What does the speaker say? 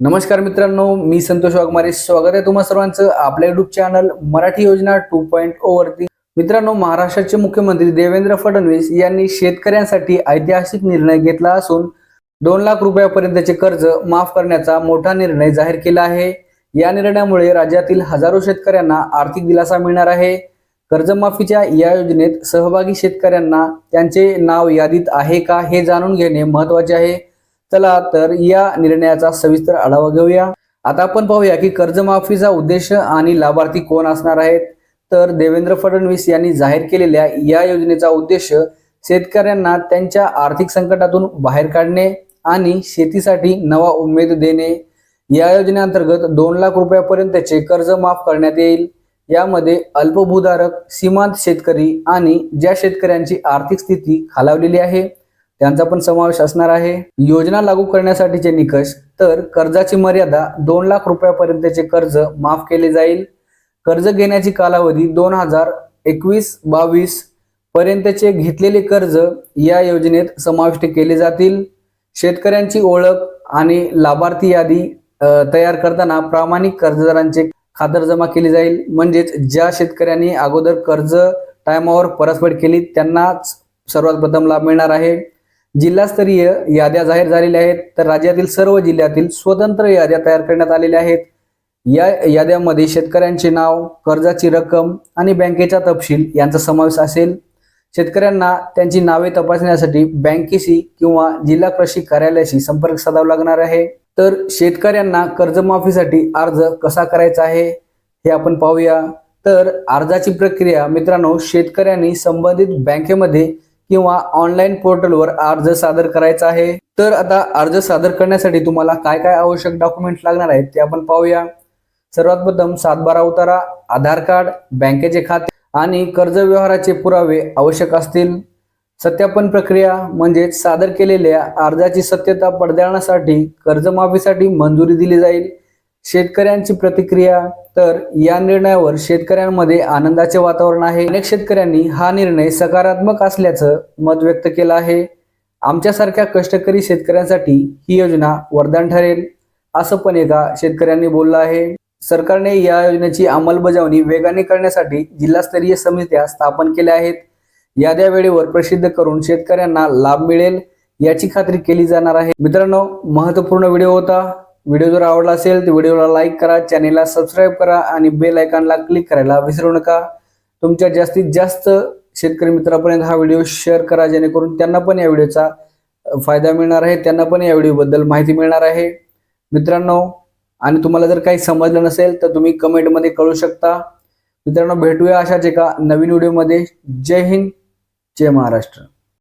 नमस्कार मित्रांनो मी संतोष वाघमारे. स्वागत आहे तुम्हा सर्वांचं आपल्या युट्यूब चॅनल मराठी योजना टू पॉईंट ओ वरती. मित्रांनो महाराष्ट्राचे मुख्यमंत्री देवेंद्र फडणवीस यांनी शेतकऱ्यांसाठी ऐतिहासिक निर्णय घेतला असून दोन लाख रुपयापर्यंतचे कर्ज माफ करण्याचा मोठा निर्णय जाहीर केला आहे. या निर्णयामुळे राज्यातील हजारो शेतकऱ्यांना आर्थिक दिलासा मिळणार आहे. कर्जमाफीच्या या योजनेत सहभागी शेतकऱ्यांना त्यांचे नाव यादीत आहे का हे जाणून घेणे महत्त्वाचे आहे. चला तर या निर्णयाचा सविस्तर आढावा घेऊया. आता आपण पाहूया की कर्जमाफीचा उद्देश आणि लाभार्थी कोण असणार आहेत? तर देवेंद्र फडणवीस यांनी जाहीर केलेल्या या योजनेचा उद्देश शेतकऱ्यांना त्यांच्या आर्थिक संकटातून बाहेर काढणे आणि शेतीसाठी नवा उमेद देणे. या योजनेअंतर्गत दोन लाख रुपयापर्यंतचे कर्ज माफ करण्यात येईल. यामध्ये अल्पभूधारक सीमांत शेतकरी आणि ज्या शेतकऱ्यांची आर्थिक स्थिती खालावलेली आहे त्यांचा पण समावेश असणार आहे. योजना लागू करण्यासाठीचे निकष तर कर्जाची मर्यादा दोन लाख रुपयापर्यंतचे कर्ज माफ केले जाईल. कर्ज घेण्याची कालावधी दोन हजार एकवीस बावीस पर्यंतचे घेतलेले कर्ज या योजनेत समाविष्ट केले जातील. शेतकऱ्यांची ओळख आणि लाभार्थी यादी तयार करताना प्रामाणिक कर्जदारांचे खातर जमा केली जाईल. म्हणजेच ज्या शेतकऱ्यांनी अगोदर कर्ज टायमावर परतफेड केली त्यांनाच सर्वात प्रथम लाभ मिळणार आहे. जिल्हास्तरीय याद्या जाहीर झालेल्या आहेत तर राज्यातील सर्व जिल्ह्यातील स्वतंत्र याद्या तयार करण्यात आलेल्या आहेत. या याद्यामध्ये शेतकऱ्यांचे नाव कर्जाची रक्कम आणि बँकेचा तपशील यांचा समावेश असेल. शेतकऱ्यांना त्यांची नावे तपासण्यासाठी बँकेशी किंवा जिल्हा कृषी कार्यालयाशी संपर्क साधावा लागणार आहे. तर शेतकऱ्यांना कर्जमाफीसाठी अर्ज कसा करायचा आहे हे आपण पाहूया. तर अर्जाची प्रक्रिया मित्रांनो शेतकऱ्यांनी संबंधित बँकेमध्ये किंवा ऑनलाईन पोर्टलवर अर्ज सादर करायचा आहे. तर आता अर्ज सादर करण्यासाठी तुम्हाला काय काय आवश्यक डॉक्युमेंट्स लागणार आहेत ते आपण पाहूया. सर्वात प्रथम सातबारा उतारा आधार कार्ड बँकेचे खाते आणि कर्ज व्यवहाराचे पुरावे आवश्यक असतील. सत्यापन प्रक्रिया म्हणजेच सादर केलेल्या अर्जाची सत्यता पडताळण्यासाठी कर्जमाफीसाठी मंजुरी दिली जाईल. शेतकऱ्यांची प्रतिक्रिया तर या निर्णयावर शेतकऱ्यांमध्ये आनंदाचे वातावरण आहे. अनेक शेतकऱ्यांनी हा निर्णय सकारात्मक असल्याचं मत व्यक्त केलं आहे. आमच्यासारख्या कष्टकरी शेतकऱ्यांसाठी ही योजना वरदान ठरेल असं पण एका शेतकऱ्यांनी बोललं आहे. सरकारने या योजनेची अंमलबजावणी वेगाने करण्यासाठी जिल्हास्तरीय समित्या स्थापन केल्या आहेत. याद्या वेळेवर प्रसिद्ध करून शेतकऱ्यांना लाभ मिळेल याची खात्री केली जाणार आहे. मित्रांनो महत्त्वपूर्ण व्हिडिओ होता. व्हिडिओ जर आवडला असेल तर व्हिडिओला लाईक करा चॅनेलला सबस्क्राईब करा आणि बेल आयकॉनला क्लिक करायला विसरू नका. तुमच्या जास्तीत जास्त शेतकरी मित्रापर्यंत हा व्हिडिओ शेअर करा जेणेकरून त्यांना पण या व्हिडिओचा फायदा मिळणार आहे. त्यांना पण या व्हिडिओबद्दल माहिती मिळणार आहे. मित्रांनो आणि तुम्हाला जर काही समजलं नसेल तर तुम्ही कमेंटमध्ये कळू शकता. मित्रांनो भेटूया अशाच एका नवीन व्हिडिओमध्ये जय हिंद जय महाराष्ट्र.